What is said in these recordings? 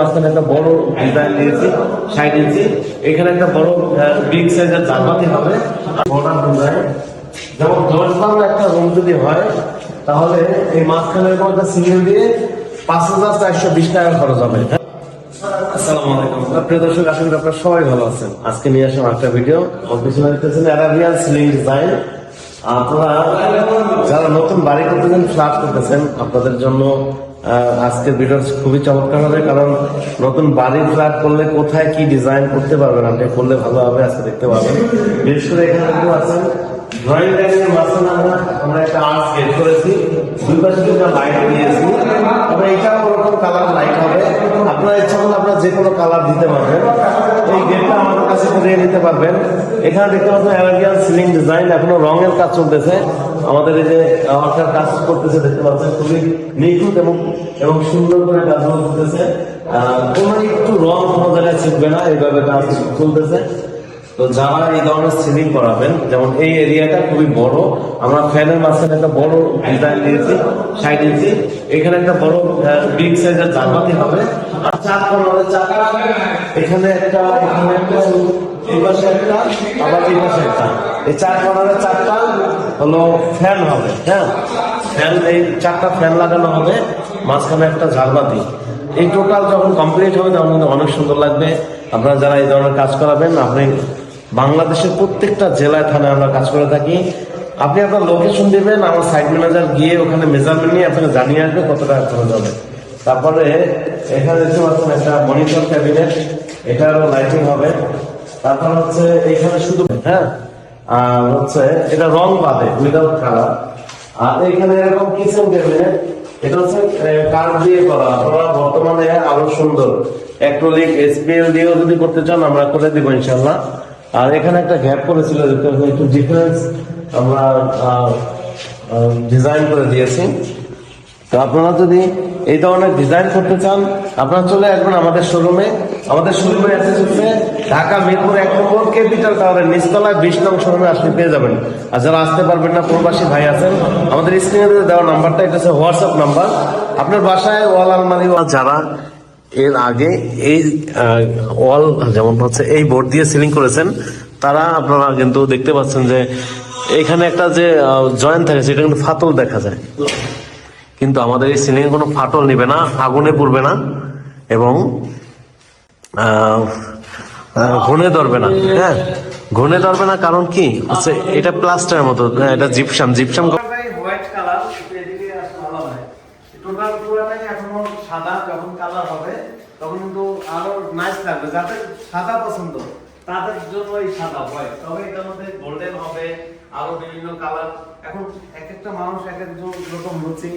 মাঝখানে একটা বড় ডিজাইন ইঞ্চি এখানে একটা বড় বিগ সাইজের হবে। Modern design. যেমন দশ একটা রুম যদি হয়, তাহলে এই মাঝখানে এরকম একটা সিঙ্গেল দিয়ে পাঁচ হাজার চারশো বিশ টাকা খরচ হবে। সবাই ভালো আছেন। আজকে নিয়ে একটা ভিডিও সিলিং আপনারা যারা নতুন বাড়ি করতেছেন ফ্ল্যাট করতেছেন, আপনাদের জন্য আজকের ভিডিও খুবই চমৎকার হবে, কারণ নতুন বাড়ি ফ্ল্যাট করলে কোথায় কি ডিজাইন করতে পারবেন আপনি, করলে ভালো হবে, আজকে দেখতে পাবেন। বিশেষ করে এখানে একটু আছেন ড্রয়িং ডাইনিং মাঝখানে আমরা আমরা একটা আর্ট গেট করেছি, দুই পাশে দুটো লাইট দিয়েছি। তবে এটাও ওরকম কালার লাইট হবে। আপনার ইচ্ছা করলে আপনারা যে কোনো কালার দিতে পারবেন। এই গেটটা আমাদের কাছে করিয়ে নিতে পারবেন। এখানে দেখতে পাচ্ছেন অ্যারাবিয়ান সিলিং ডিজাইন এখনও রঙের কাজ চলতেছে। আমাদের এই যে আমার কাজ করতেছে, দেখতে পাচ্ছেন, খুবই নিখুঁত এবং এবং সুন্দর করে কাজগুলো করতেছে কোনো একটু রং কোনো জায়গায় ছিটবে না, এইভাবে কাজ চলতেছে। তো যারা এই ধরনের সিলিং করাবেন যেমন এই এরিয়াটা খুবই বড়। আমরা ফ্যানের মাঝখানে একটা বড় ডিজাইন দিয়েছি ষাট ইঞ্চি এখানে একটা বড় বিগ সাইজের জানবাতি হবে। আর চার কোণের চাকা। এখানে একটা এখানে একটা এই একটা আবার এই পাশে একটা। এই চার কোণের চারটা হলো ফ্যান হবে হ্যাঁ? ফ্যান এই চারটা ফ্যান লাগানো হবে, মাঝখানে একটা ঝালবাতি এই টোটাল যখন কমপ্লিট হবে তখন অনেক সুন্দর লাগবে। আপনারা যারা এই ধরনের কাজ করাবেন, আপনি বাংলাদেশের প্রত্যেকটা জেলায়, থানায় আমরা কাজ করে থাকি। আপনি আপনার লোকেশন দেবেন, আমার সাইট ম্যানেজার গিয়ে ওখানে মেজারমেন্ট নিয়ে আপনাকে জানিয়ে আসবে কত টাকা খরচ হবে। তারপরে এখানে দেখতে পাচ্ছেন একটা মনিটর ক্যাবিনেট এটারও লাইটিং হবে। তারপর হচ্ছে এখানে শুধু হ্যাঁ আর হচ্ছে এটা রং বাদে উইদাউট কালার আর এখানে এরকম কিচেন ক্যাবিনেট এটা হচ্ছে কাঠ দিয়ে করা। আপনারা বর্তমানে আরও সুন্দর। অ্যাক্রোলিক এসপিএল দিয়েও যদি করতে চান, আমরা করে দিব ইনশাল্লাহ আর এখানে একটা গ্যাপ করেছিল একটু ডিফারেন্স আমরা ডিজাইন করে দিয়েছি। তো আপনারা যদি এই ধরনের ডিজাইন করতে চান, আপনারা চলে আসবেন আমাদের শোরুমে আমাদের শোরুমে অ্যাড্রেস হচ্ছে ঢাকা মিরপুর এক নম্বর ক্যাপিটাল টাওয়ারের নিচতলায় বিশ নং শোরুমে আসলে পেয়ে যাবেন। আর যারা আসতে পারবেন না, প্রবাসী ভাই আছেন, আমাদের স্ক্রিনে দেওয়া নাম্বারটা এটা হচ্ছে হোয়াটসঅ্যাপ নাম্বার আপনার বাসায় ওয়াল আলমারি, যারা এর আগে এই ওয়াল যেমন হচ্ছে এই বোর্ড দিয়ে সিলিং করেছেন তারা আপনারা কিন্তু দেখতে পাচ্ছেন যে এখানে একটা যে জয়েন্ট থাকে সেটা কিন্তু ফাটল দেখা যায়। কিন্তু আমাদের এই সিলিং কোনো ফাটল নিবে না আগুনে পুড়বে না এবং ঘুনে ধরবে না। হ্যাঁ ঘুনে ধরবে না কারণ কি? হচ্ছে এটা প্লাস্টারের মতো হ্যাঁ, এটা জিপসাম জিপসাম হোয়াইট কালার এদিকে আসলে ভালো হয় টোটাল পুরোটাই এখনও সাদা যখন কালার হবে, তখন কিন্তু আরও নাইস লাগবে। যাদের সাদা পছন্দ, তাদের জন্য এই সাদা হোয়াইট তবে এটার মধ্যে গোল্ডেন হবে, আরও বিভিন্ন কালার এখন এক একটা মানুষ এক এক রকম রুচি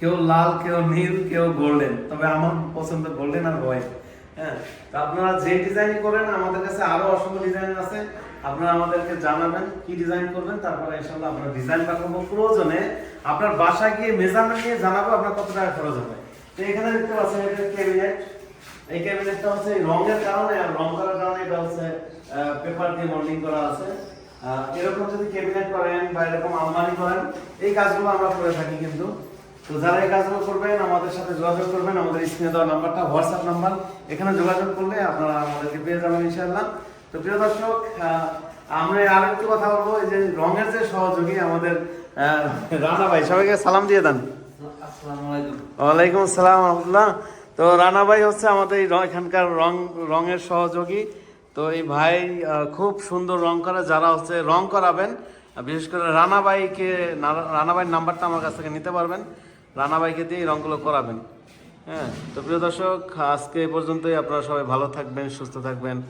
কেউ লাল, কেউ নীল, কেউ গোল্ডেন তবে আমার পছন্দ গোল্ডেন আর হোয়াইট হ্যাঁ আপনারা যে ডিজাইন করেন, আমাদের কাছে আরও অসংখ্য ডিজাইন আছে। আপনারা আমাদেরকে জানাবেন, কি ডিজাইন করবেন, তারপরে ইনশাআল্লাহ আমরা ডিজাইন পাঠাবো প্রয়োজনে আপনার বাসায় গিয়ে মেজারমেন্ট নিয়ে জানাব, আপনার কত টাকা খরচ হবে। এখানে দেখতে পাচ্ছেন এটা ক্যাবিনেট এই ক্যাবিনেটটা হচ্ছে রঙের কারণে আর রং করার কারণে এটা হচ্ছে পেপার দিয়ে মোল্ডিং করা আছে। এরকম যদি ক্যাবিনেট করেন বা এরকম আলমারি করেন, এই কাজগুলো আমরা করে থাকি কিন্তু। তো যারা এই কাজগুলো করবেন, আমাদের সাথে যোগাযোগ করবেন, আমাদের স্ক্রিনে দেওয়া নাম্বারটা হোয়াটসঅ্যাপ নাম্বার। এখানে যোগাযোগ করলে আপনারা আমাদেরকে পেয়ে যাবেন, ইনশাআল্লাহ। তো প্রিয় দর্শক আমরা আর একটু কথা বলব, এই যে রঙের যে সহযোগী আমাদের রানা ভাই, সবাইকে সালাম দিয়ে দেন। ওয়ালাইকুম আসসালাম রহমতুল্লাহ তো রানা ভাই হচ্ছে আমাদের এখানকার রং, রঙের সহযোগী। তো এই ভাই খুব সুন্দর রং করে, যারা হচ্ছে রং করাবেন বিশেষ করে রানা ভাইকে, না- রানা ভাইয়ের নাম্বারটা আমার কাছ থেকে নিতে পারবেন। রানা ভাইকে দিয়ে এই রঙগুলো করাবেন। হ্যাঁ তো প্রিয় দর্শক, আজকে এই পর্যন্তই। আপনারা সবাই ভালো থাকবেন, সুস্থ থাকবেন।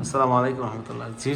আসসালামু আলাইকুম রহমতুল্লাহ।